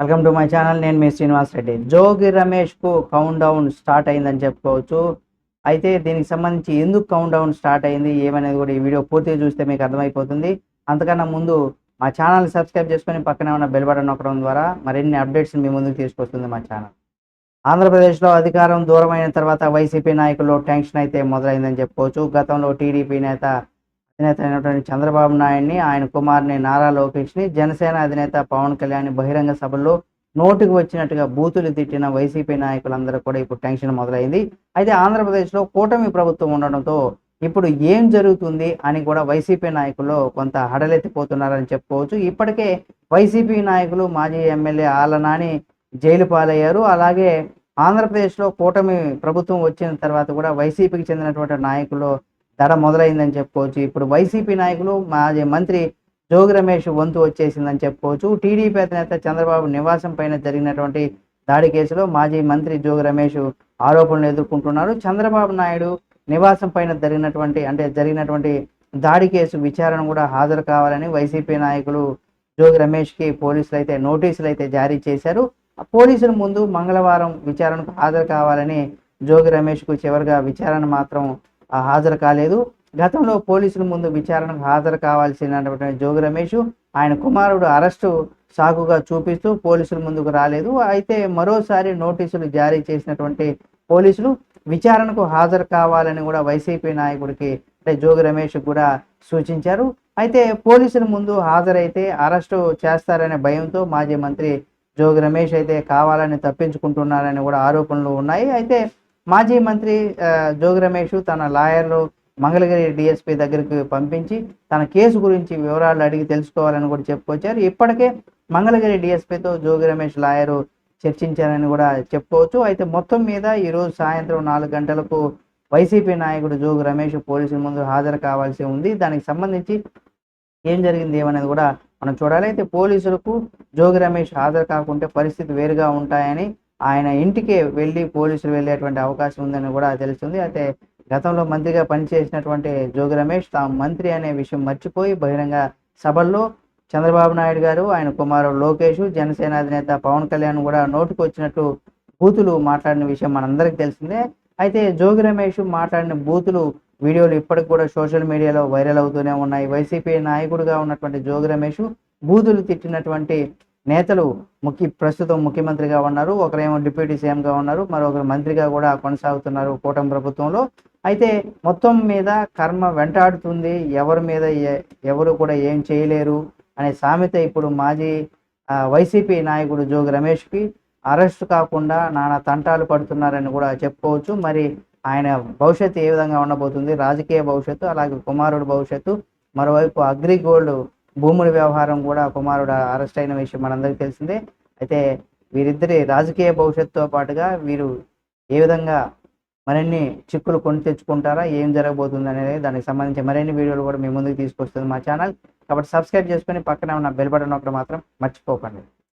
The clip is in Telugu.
వెల్కమ్ టు మై ఛానల్ నేను మీ శ్రీనివాస్ రెడ్డి. జోగి రమేష్కు కౌంట్ డౌన్ స్టార్ట్ అయిందని చెప్పుకోవచ్చు. అయితే దీనికి సంబంధించి ఎందుకు కౌంట్ డౌన్ స్టార్ట్ అయింది ఏమనేది కూడా ఈ వీడియో పూర్తిగా చూస్తే మీకు అర్థమైపోతుంది. అంతకన్నా ముందు మా ఛానల్ సబ్స్క్రైబ్ చేసుకొని పక్కనే ఉన్న బెల్ బటన్ నొక్కడం ద్వారా మరిన్ని అప్డేట్స్ మీ ముందుకు తీసుకొస్తుంది మా ఛానల్. ఆంధ్రప్రదేశ్లో అధికారం దూరమైన తర్వాత వైసీపీ నాయకుల్లో టెన్షన్ అయితే మొదలైందని చెప్పుకోవచ్చు. గతంలో టీడీపీ నేత అధినేత అయినటువంటి చంద్రబాబు నాయుడిని ఆయన కుమారుని నారా లోకేష్ని జనసేన అధినేత పవన్ కళ్యాణ్ బహిరంగ సభల్లో నోటికి వచ్చినట్టుగా బూతులు తిట్టిన వైసీపీ నాయకులందరూ కూడా ఇప్పుడు టెన్షన్ మొదలైంది. అయితే ఆంధ్రప్రదేశ్లో కూటమి ప్రభుత్వం ఉండడంతో ఇప్పుడు ఏం జరుగుతుంది అని కూడా వైసీపీ నాయకులు కొంత హడలెత్తిపోతున్నారని చెప్పుకోవచ్చు. ఇప్పటికే వైసీపీ నాయకులు మాజీ ఎమ్మెల్యే ఆలనాని జైలు పాలయ్యారు. అలాగే ఆంధ్రప్రదేశ్లో కూటమి ప్రభుత్వం వచ్చిన తర్వాత కూడా వైసీపీకి చెందినటువంటి నాయకులు దడ మొదలైందని చెప్పుకోవచ్చు. ఇప్పుడు వైసీపీ నాయకులు మాజీ మంత్రి జోగి రమేష్ వంతు వచ్చేసిందని చెప్పుకోవచ్చు. టీడీపీ అధినేత చంద్రబాబు నివాసం పైన జరిగినటువంటి దాడి కేసులో మాజీ మంత్రి జోగి రమేష్ ఆరోపణలు ఎదుర్కొంటున్నారు. చంద్రబాబు నాయుడు నివాసం పైన జరిగినటువంటి అంటే జరిగినటువంటి దాడి కేసు విచారణ కూడా హాజరు కావాలని వైసీపీ నాయకులు జోగి రమేష్కి పోలీసులు అయితే నోటీసులు అయితే జారీ చేశారు. పోలీసుల ముందు మంగళవారం విచారణకు హాజరు కావాలని జోగి రమేష్కు చివరిగా విచారణ మాత్రం హాజరు కాలేదు. గతంలో పోలీసుల ముందు విచారణకు హాజరు కావాల్సినటువంటి జోగి రమేష్ ఆయన కుమారుడు అరెస్టు సాకుగా చూపిస్తూ పోలీసుల ముందుకు రాలేదు. అయితే మరోసారి నోటీసులు జారీ చేసినటువంటి పోలీసులు విచారణకు హాజరు కావాలని కూడా వైసీపీ నాయకుడికి అంటే జోగి రమేష్ కూడా సూచించారు. అయితే పోలీసుల ముందు హాజరైతే అరెస్టు చేస్తారనే భయంతో మాజీ మంత్రి జోగి రమేష్ అయితే కావాలని తప్పించుకుంటున్నారని కూడా ఆరోపణలు ఉన్నాయి. అయితే మాజీ మంత్రి జోగి రమేష్ తన లాయర్లు మంగళగిరి డిఎస్పీ దగ్గరికి పంపించి తన కేసు గురించి వివరాలు అడిగి తెలుసుకోవాలని కూడా చెప్పుకొచ్చారు. ఇప్పటికే మంగళగిరి డిఎస్పీతో జోగి రమేష్ లాయరు చర్చించారని కూడా చెప్పుకోవచ్చు. అయితే మొత్తం మీద ఈరోజు సాయంత్రం నాలుగు గంటలకు వైసీపీ నాయకుడు జోగి రమేష్ పోలీసుల ముందు హాజరు కావాల్సి ఉంది. దానికి సంబంధించి ఏం జరిగింది ఏమనేది కూడా మనం చూడాలి. అయితే పోలీసులకు జోగి రమేష్ హాజరు కాకుంటే పరిస్థితి వేరుగా ఉంటాయని ఆయన ఇంటికి వెళ్ళి పోలీసులు వెళ్ళేటువంటి అవకాశం ఉందని కూడా తెలుస్తుంది. అయితే గతంలో మంత్రిగా పనిచేసినటువంటి జోగి రమేష్ తాము మంత్రి అనే విషయం మర్చిపోయి బహిరంగ సభల్లో చంద్రబాబు నాయుడు గారు ఆయన కుమారుడు లోకేష్ జనసేన అధినేత పవన్ కళ్యాణ్ కూడా నోటుకు వచ్చినట్టు బూతులు మాట్లాడిన విషయం మనందరికీ తెలిసిందే. అయితే జోగి రమేష్ మాట్లాడిన బూతులు వీడియోలు ఇప్పటికి కూడా సోషల్ మీడియాలో వైరల్ అవుతూనే ఉన్నాయి. వైసీపీ నాయకుడిగా ఉన్నటువంటి జోగి రమేష్ బూతులు తిట్టినటువంటి నేతలు ముఖ్య ప్రస్తుతం ముఖ్యమంత్రిగా ఉన్నారు ఒకరేమో డిప్యూటీ సీఎంగా ఉన్నారు మరొకరు మంత్రిగా కూడా కొనసాగుతున్నారు కూటమి ప్రభుత్వంలో. అయితే మొత్తం మీద కర్మ వెంటాడుతుంది. ఎవరి మీద ఎ- ఎవరు కూడా ఏం చేయలేరు అనే సామెత ఇప్పుడు మాజీ వైసీపీ నాయకుడు జోగి రమేష్కి అరెస్ట్ కాకుండా నానా తంటాలు పడుతున్నారని కూడా చెప్పుకోవచ్చు. మరి ఆయన భవిష్యత్తు ఏ విధంగా ఉండబోతుంది? రాజకీయ భవిష్యత్తు అలాగే కుమారుడు భవిష్యత్తు మరోవైపు అగ్రిగోల్డ్ భూముల వ్యవహారం కూడా కుమారుడు అరెస్ట్ అయిన విషయం మనందరికీ తెలిసిందే. అయితే వీరిద్దరి రాజకీయ భవిష్యత్తుతో పాటుగా వీరు ఏ విధంగా మరిన్ని చిక్కులు కొని తెచ్చుకుంటారా ఏం జరగబోతుంది అనేది దానికి సంబంధించి మరిన్ని వీడియోలు కూడా మీ ముందుకు తీసుకొస్తుంది మా ఛానల్. కాబట్టి సబ్స్క్రైబ్ చేసుకొని పక్కనే ఉన్న బెల్ బటన్ ఒకటి మాత్రం మర్చిపోకండి.